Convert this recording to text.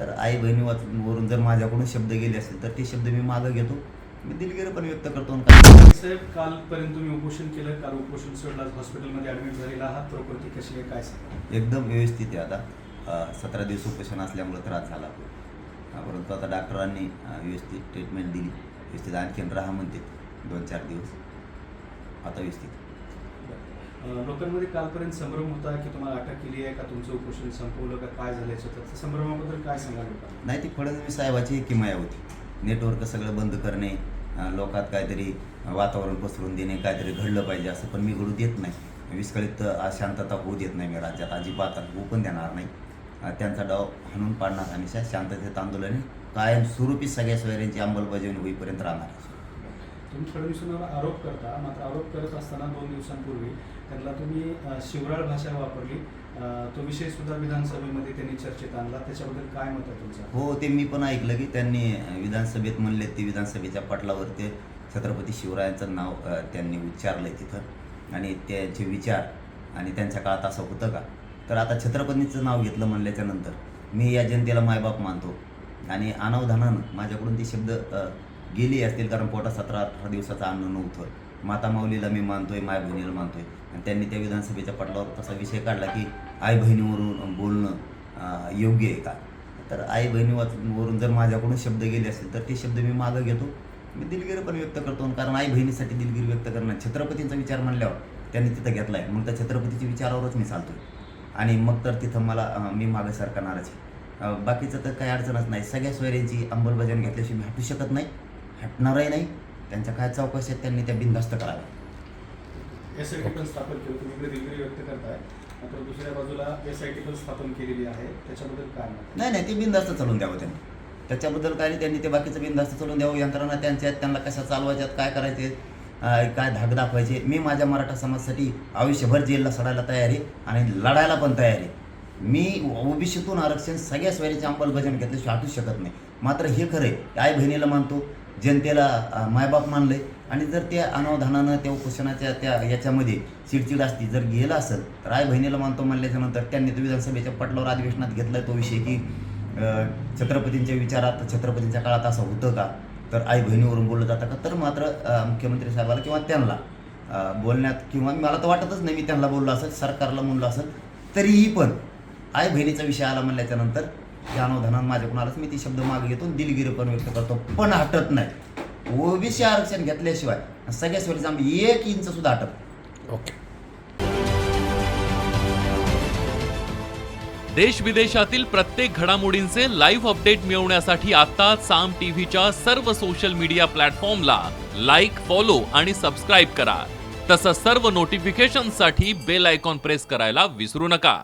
तर आई बहिणी वरून जर माझ्याकडून शब्द गेले असतील तर ते शब्द मी मागं घेतो. मी दिलगिरी पण व्यक्त करतो साहेब कालपर्यंत तुम्ही उपोषण केलं काल उपोषण सोडलं हॉस्पिटलमध्ये ॲडमिट झालेला आहात. प्रकृती कशी आहे काय सांगा? एकदम व्यवस्थित आहे आता. सतरा दिवस उपोषण असल्यामुळे त्रास झाला परंतु आता डॉक्टरांनी व्यवस्थित ट्रीटमेंट दिली. व्यवस्थित आणखीन राहा म्हणते. दोन चार दिवस. आता व्यवस्थित. लोकांमध्ये कालपर्यंत संभ्रम होता की तुम्हाला अटक केली आहे का तुमचं उपोषण संपवलं का काय झालं याचं तर संभ्रमाबद्दल काय सांगा लोकांना? नाही ती फडणवीस साहेबाची एक किमाया होती. नेटवर्क सगळं बंद करणे लोकात काहीतरी वातावरण पसरून देणे काहीतरी घडलं पाहिजे असं पण मी घडू देत नाही. विस्कळीत शांतता होऊ देत नाही मी राज्यात. अजिबात होऊ पण देणार नाही. त्यांचा डाव हाणून पाडणार हमेशा शांततेत आंदोलन कायम स्वरूपी सगळ्या सोयऱ्यांची अंमलबजावणी होईपर्यंत राहणार तुम्ही फडणवीसांवर आरोप करता मात्र आरोप करत असताना दोन दिवसांपूर्वी त्यांना तुम्ही शिवराळ भाषा वापरली. तो विषय सुद्धा विधानसभेमध्ये त्यांनी चर्चेत आणला. त्याच्याबद्दल काय मत आहे तुमचं? हो ते मी पण ऐकलं की त्यांनी विधानसभेत म्हणले ते विधानसभेच्या पटलावर ते छत्रपती शिवरायांचं नाव त्यांनी उच्चारलं तिथं. आणि त्यांचे विचार आणि त्यांच्या काळात असं होतं का? तर आता छत्रपतींचं नाव घेतलं म्हणल्याच्यानंतर मी या जनतेला मायबाप मानतो. आणि अनावधानानं माझ्याकडून ते शब्द गेली असतील कारण पोटात सतरा अठरा दिवसाचं अन्न नव्हतं. माता माऊलीला मी मानतोय माय बहिणीला मानतोय. आणि त्यांनी त्या विधानसभेच्या पटलावर तसा विषय काढला की आई बहिणीवरून बोलणं योग्य आहे का? तर आई बहिणीवरून जर माझ्याकडून शब्द गेले असतील तर ते शब्द मी मागं घेतो. मी दिलगिरी पण व्यक्त करतो कारण आई बहिणीसाठी दिलगिरी व्यक्त करणं छत्रपतींचा विचार म्हणल्यावर त्यांनी तिथं घेतला आहे मग त्या छत्रपतीच्या विचारावरच मी चालतो आणि मग तर तिथं मला मी मागं सरकणारच आहे. बाकीचं तर काही अडचणच नाही. सगळ्या सोयऱ्यांची अंमलबजावणी घेतल्याशिवाय मी हटू शकत नाही. हटणारही नाही. त्यांच्या काय चौकशी आहेत त्यांनी त्या बिनधास्त कराव्या एस आय टी पण स्थापन केलं. तुम्ही इकडे दिलगिरी व्यक्त करताय. मात्र दुसऱ्या बाजूला एस आय टी पण स्थापन केलेली आहे. त्याच्याबद्दल काय? नाही नाही ते बिनधास्त चालून द्यावं त्यांनी. त्याच्याबद्दल काय नाही त्यांनी ते बाकीचं बिनधास्त चालून द्यावं. यंत्रणा त्यांच्या आहेत. त्यांना कशा चालवायच्यात काय करायचे काय धाक दाखवायचे. मी माझ्या मराठा समाजासाठी आयुष्यभर जेलला सडायला तयार आहे आणि लढायला पण तयार. आहे मी ओबीसीतून आरक्षण सगळ्या सोयरीची अंमलबजावणी घेतल्याशिवाय हटू शकत नाही. मात्र हे खरं आहे. आई बहिणीला मानतो. जनतेला मायबाप मानलं आहे आणि जर त्या अनावधानानं त्या उपोषणाच्या त्या याच्यामध्ये चिडचिड असती जर गेलं असेल तर आई बहिणीला मानतो म्हणल्याच्यानंतर त्यांनी तो विधानसभेच्या पटलावर अधिवेशनात घेतला तो विषय की छत्रपतींच्या विचारात छत्रपतींच्या काळात असं होतं का? तर आई बहिणीवरून बोललं जातं का? तर मात्र मुख्यमंत्री साहेबाला किंवा त्यांना बोलण्यात किंवा मला तर वाटतच नाही मी त्यांना बोललो असेल सरकारला म्हणलं असेल तरीही पण आई बहिणीचा विषय आला म्हणल्याच्यानंतर अनावधानानं माझ्याकडून आलंच मी ती शब्द मागे घेतो दिलगिरी पण व्यक्त करतो. पण हटत नाही. ओबीसी आरक्षण घेतल्याशिवाय सगळ्या सोयीचं आम्ही एक इंच सुद्धा हटत. ओके. देश विदेशातील प्रत्येक घडामोडींचे लाईव्ह अपडेट मिळवण्यासाठी आता साम टीव्हीच्या सर्व सोशल मीडिया प्लॅटफॉर्मला लाईक फॉलो आणि सबस्क्राईब करा. तसंच सर्व नोटिफिकेशनसाठी बेल आयकॉन प्रेस करायला विसरू नका.